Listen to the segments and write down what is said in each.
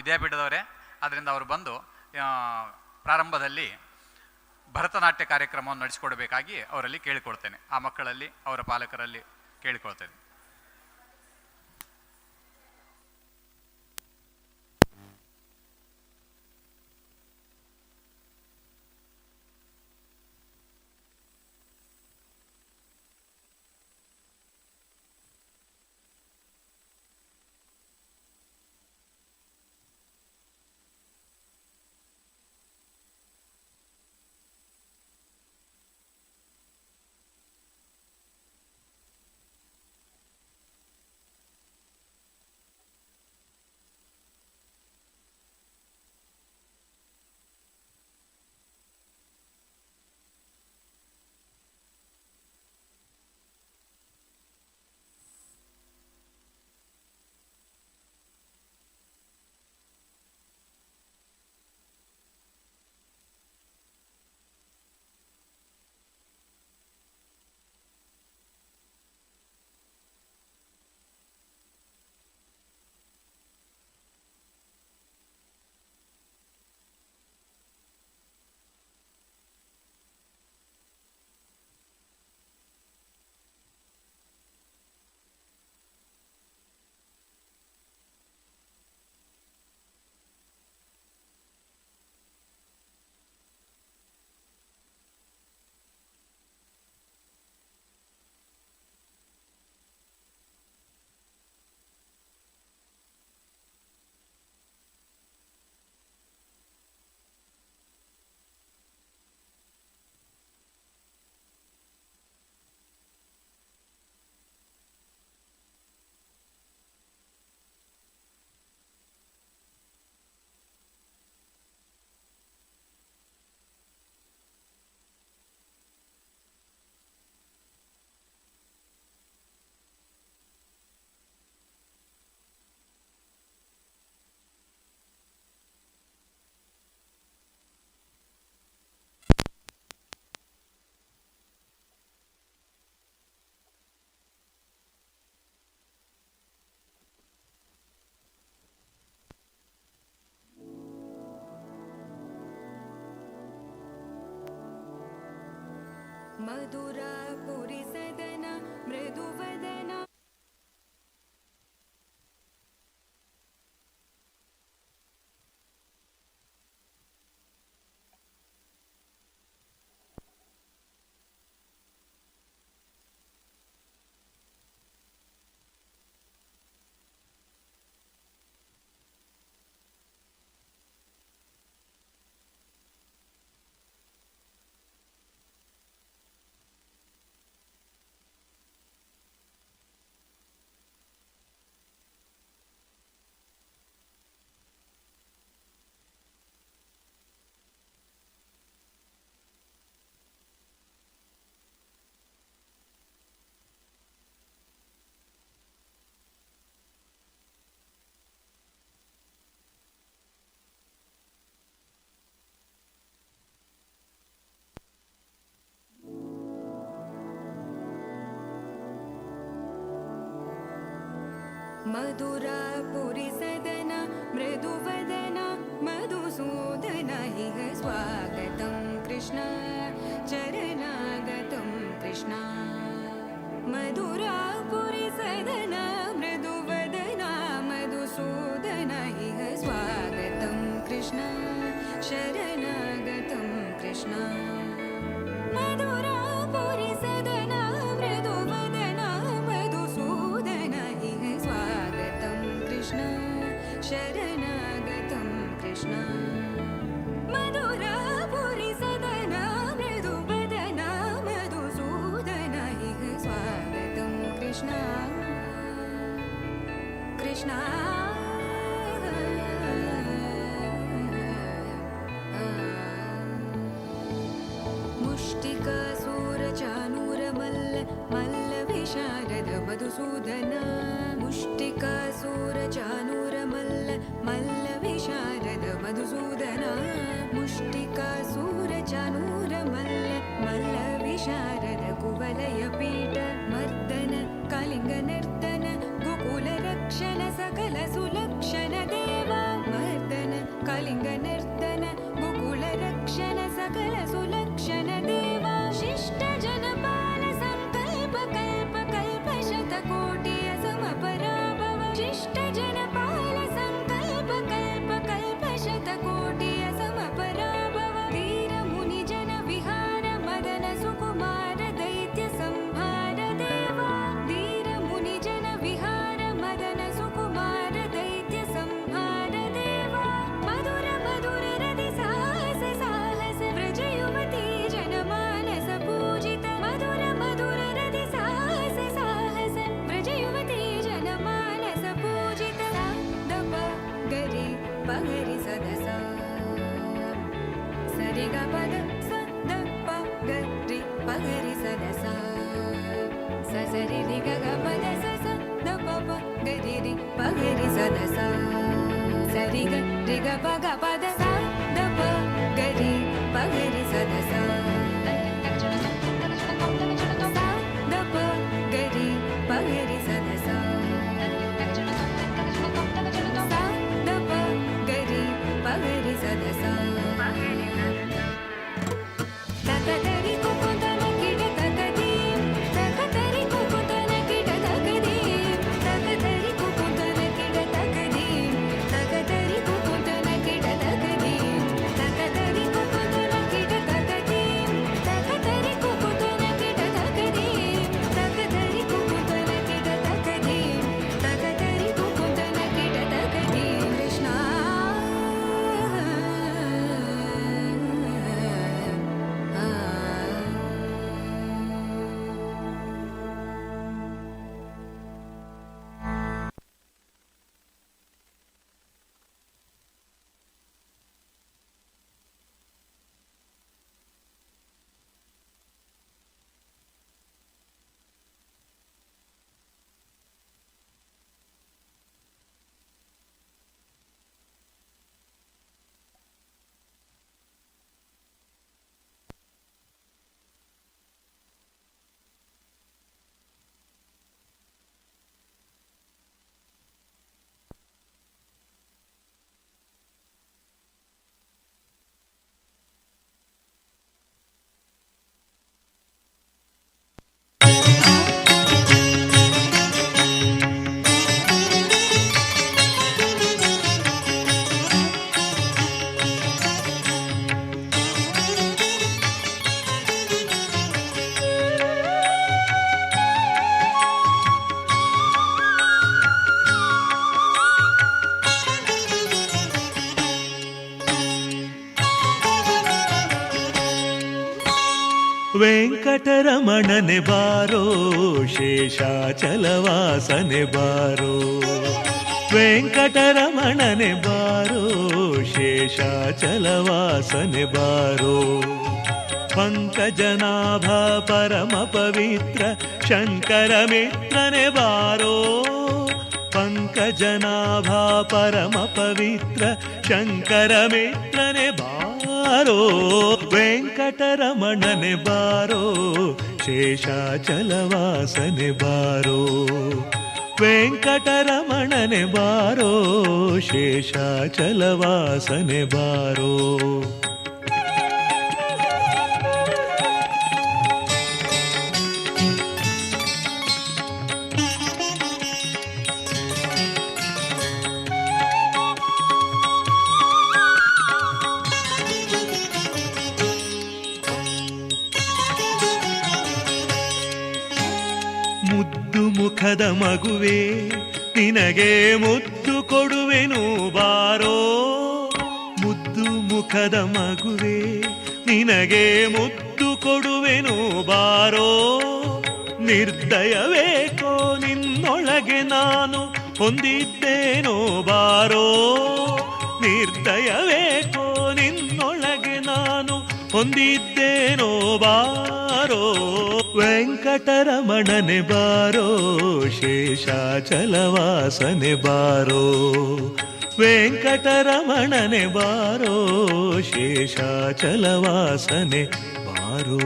ವಿದ್ಯಾಪೀಠದವರೇ ಅದರಿಂದ ಅವರು ಬಂದು ಪ್ರಾರಂಭದಲ್ಲಿ ಭರತನಾಟ್ಯ ಕಾರ್ಯಕ್ರಮವನ್ನು ನಡೆಸಿಕೊಡಬೇಕಾಗಿ ಅವರಲ್ಲಿ ಕೇಳಿಕೊಳ್ತೇನೆ. ಆ ಮಕ್ಕಳಲ್ಲಿ, ಅವರ ಪಾಲಕರಲ್ಲಿ ಕೇಳಿಕೊಳ್ತೇನೆ. मधुरा पुरि सदन मृदुवदन मधुरा पुरि सदन मृदुवदन मधुसूदन स्वागतं कृष्ण चरणागतं कृष्ण। मधुरा मल्लविशारद मधुसूदन मुष्टिकासूरचानूरमल्ल मल्लविशारद मधुसूदन मुष्टिकासूरचानूरमल्ल मल्लविशारद कुवलयपीठ मर्दन कलिङ्गनर्तन गोकुलरक्षण सकल సరి రిగ పద స ప గరి రి పగరి సద సరి గ రిగ పగ పద స ద ప గరి పగరి ವೆಂಕಟರಮಣನೆ ಬಾರೋ ಶೇಷಾಚಲವಾಸನೆ ಬಾರೋ ವೆಂಕಟರಮಣನೆ ಬಾರೋ ಶೇಷಾಚಲವಾಸನೆ ಬಾರೋ ಪಂಕಜನಾಭ ಪರಮ ಪವಿತ್ರ ಶಂಕರ ಮಿತ್ರನೆ ಬಾರೋ ಪಂಕಜನಾಭ ಪರಮ ಪವಿತ್ರ ಶಂಕರ ಮಿತ್ರನೆ ಬಾರೋ ವೆಂಕಟರಮಣನೆ ಬಾರೋ ಶೇಷಾಚಲವಾಸನೆ ಬಾರೋ. ವೆಂಕಟರಮಣನೆ ಬಾರೋ ಶೇಷಾಚಲವಾಸನೆ ಬಾರೋ. ಮುಖದ ಮಗುವೆ, ನಿನಗೆ ಮುದ್ದು ಕೊಡುವೆನು ಬಾರೋ. ಮುದ್ದು ಮುಖದ ಮಗುವೆ, ನಿನಗೆ ಮುದ್ದು ಕೊಡುವೆನು ಬಾರೋ. ನಿರ್ದಯವೇಕೋ ನಿನ್ನೊಳಗೆ ನಾನು ಹೊಂದಿದ್ದೇನೋ ಬಾರೋ. ನಿರ್ದಯವೇಕೋ ಹೊಂದಿದ್ದೇನೋ ಬಾರೋ ವೆಂಕಟರಮಣನೆ ಬಾರೋ ಶೇಷಾಚಲವಾಸನೆ ಬಾರೋ. ವೆಂಕಟರಮಣನೆ ಬಾರೋ ಶೇಷಾಚಲವಾಸನೆ ಬಾರೋ.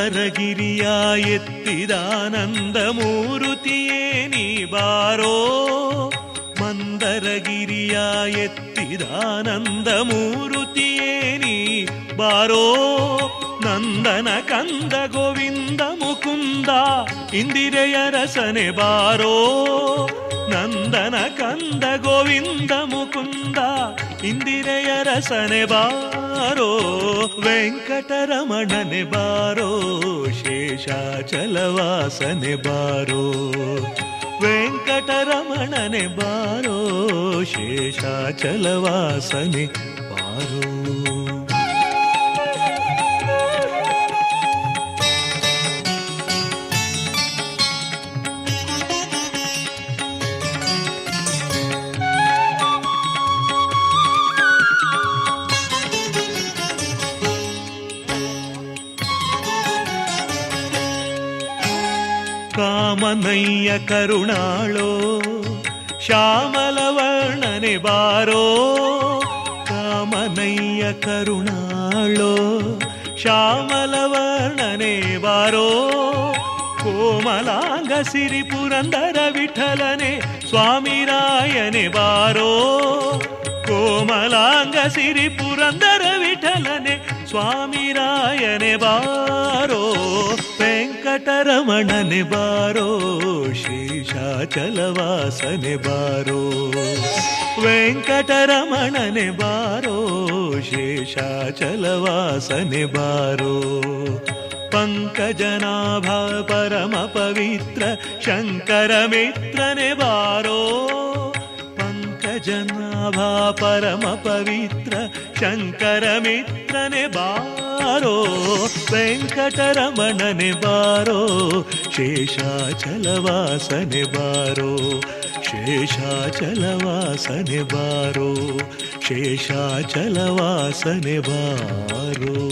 ಮಂದರಗಿರಿಯ ಎತ್ತಿದಾನಂದ ಮೂರುತಿಯೇ ನೀ ಬಾರೋ ಮಂದರಗಿರಿಯ ಎತ್ತಿದಾನಂದ ಮೂರುತಿಯೇ ನೀ ಬಾರೋ ನಂದನ ಕಂದ ಗೋವಿಂದ ಮುಕುಂದ ಇಂದಿರೆಯ ರಸನೆ ಬಾರೋ ನಂದನ ಕಂದ ಗೋವಿಂದ ಮುಕುಂದ ಇಂದಿರೆಯ ರಸನೆ ಬಾರೋ ವೆಂಕಟರಮಣನೆ ಬಾರೋ ಶೇಷಾಚಲವಾಸನೆ ಬಾರೋ ವೆಂಕಟರಮಣನೆ ಬಾರೋ ಶೇಷಾಚಲವಾಸನೆ ಬಾರೋ ಕಾಮನಯ್ಯ ಕರುಣಾಳೋ ಶ್ಯಾಮಲವರ್ಣನೆ ಬಾರೋ ಕಾಮನಯ್ಯ ಕರುಣಾಳೋ ಶ್ಯಾಮಲವರ್ಣನೆ ಬಾರೋ ಕೋಮಲಾಂಗ ಸಿರಿ ಪುರಂದರ ವಿಠಲನೆ ಸ್ವಾಮಿರಾಯನೆ ಬಾರೋ ಕೋಮಲಾಂಗ ಸಿರಿ ಪುರಂದರ ವಿಠಲನೆ ಸ್ವಾಮಿರಾಯನೆ ಬಾರೋ रमणनिबारो शेषाचलवासनि बारो। वेङ्कटरमण निरो शेषाचलवासनि बारो। पङ्कजनाभा परमपवित्र शङ्करमित्रनि बारो। जनाभा परम पवित्र, शंकर मित्र ने बारो वेङ्कटरमणने बारो शेषाचलवासने बारो शेषाचलवासने बारो शेषाचलवासने बारो।